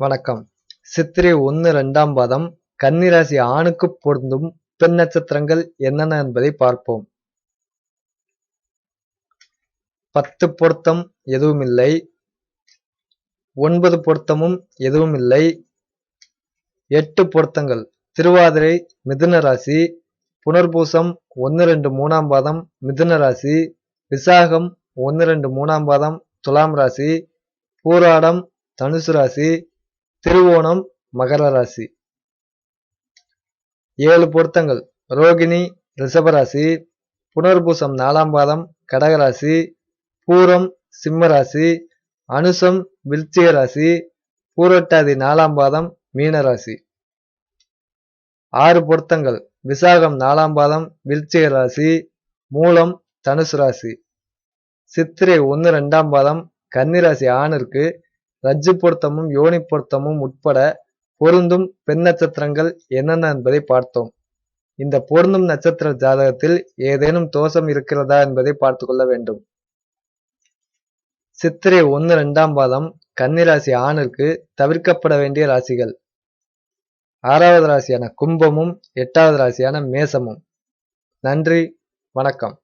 வணக்கம். சித்திரை ஒன்று ரெண்டாம் பாதம் கன்னிராசி ஆணுக்கு பொருந்தும் பெண் நட்சத்திரங்கள் என்னென்ன என்பதை பார்ப்போம். பத்து பொருத்தம் எதுவும் இல்லை. ஒன்பது பொருத்தமும் எதுவும் இல்லை. எட்டு பொருத்தங்கள். திருவாதிரை மிதுன ராசி. புனர்பூசம் ஒன்று ரெண்டு மூணாம் பாதம் மிதுன ராசி. விசாகம் ஒன்று ரெண்டு மூணாம் பாதம் துலாம் ராசி. பூராடம் தனுசு ராசி. திருவோணம் மகர ராசி. ஏழு பொருத்தங்கள். ரோகிணி ரிஷபராசி புனர்பூசம் நாலாம் பாதம் கடகராசி பூரம் சிம்மராசி அனுசம் விருச்சிக ராசி. பூரட்டாதி நாலாம் பாதம் மீனராசி ஆறு பொருத்தங்கள். விசாகம் நாலாம் பாதம் விருச்சிக ராசி. மூலம் தனுசு ராசி. சித்திரை ஒன்று ரெண்டாம் பாதம் கன்னிராசி ஆணிற்கு ரஜ்ஜு பொருத்தமும் யோனி பொருத்தமும் உட்பட பொருந்தும் பெண் நட்சத்திரங்கள் என்னென்ன என்பதை பார்த்தோம். இந்த பொருந்தும் நட்சத்திர ஜாதகத்தில் ஏதேனும் தோஷம் இருக்கிறதா என்பதை பார்த்து கொள்ள வேண்டும். சித்திரை ஒன்று ரெண்டாம் பாதம் கன்னிராசி ஆணிற்கு தவிர்க்கப்பட வேண்டிய ராசிகள். ஆறாவது ராசியான கும்பமும் எட்டாவது ராசியான மேசமும். நன்றி வணக்கம்.